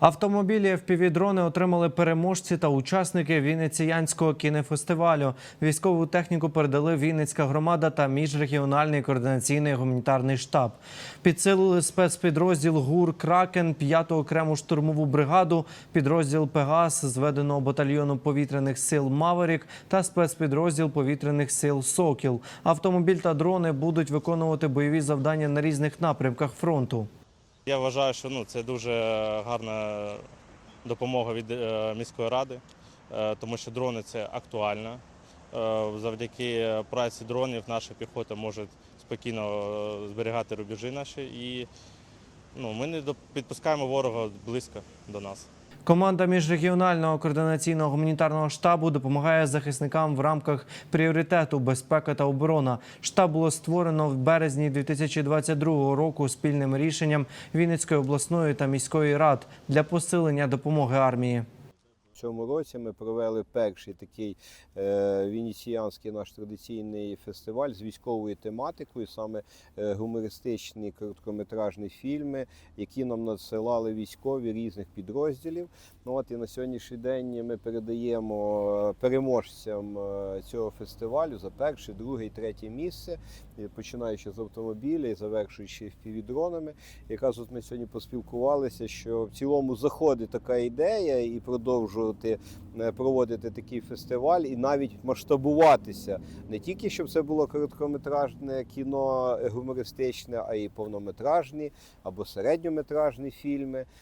Автомобілі FPV-дрони отримали переможці та учасники Вінниціянського кінофестивалю. Військову техніку передали Вінницька громада та міжрегіональний координаційний гуманітарний штаб. Підсилили спецпідрозділ ГУР Кракен, 5-ту окрему штурмову бригаду, підрозділ Пегас зведеного батальйону повітряних сил Маверік та спецпідрозділ повітряних сил Сокіл. Автомобіль та дрони будуть виконувати бойові завдання на різних напрямках фронту. Я вважаю, що ну, це дуже гарна допомога від е, міської ради, е, тому що дрони це актуально. Е, Завдяки праці дронів наша піхота може спокійно зберігати рубежі наші і ну, ми не підпускаємо ворога близько до нас. Команда міжрегіонального координаційного гуманітарного штабу допомагає захисникам в рамках пріоритету безпека та оборона. Штаб було створено в березні 2022 року спільним рішенням Вінницької обласної та міської рад для посилення допомоги армії. Цьому році ми провели перший такий е, венеціанський наш традиційний фестиваль з військовою тематикою, саме е, гумористичні короткометражні фільми, які нам надсилали військові різних підрозділів. Ну от і на сьогоднішній день ми передаємо е, переможцям цього фестивалю за перше, друге і третє місце, починаючи з автомобіля і завершуючи впівдронами. Якраз от ми сьогодні поспілкувалися, що в цілому заходить така ідея і продовжувати е, проводити такий фестиваль, і навіть масштабуватися не тільки щоб це було короткометражне кіно гумористичне, а й повнометражні або середньометражні фільми.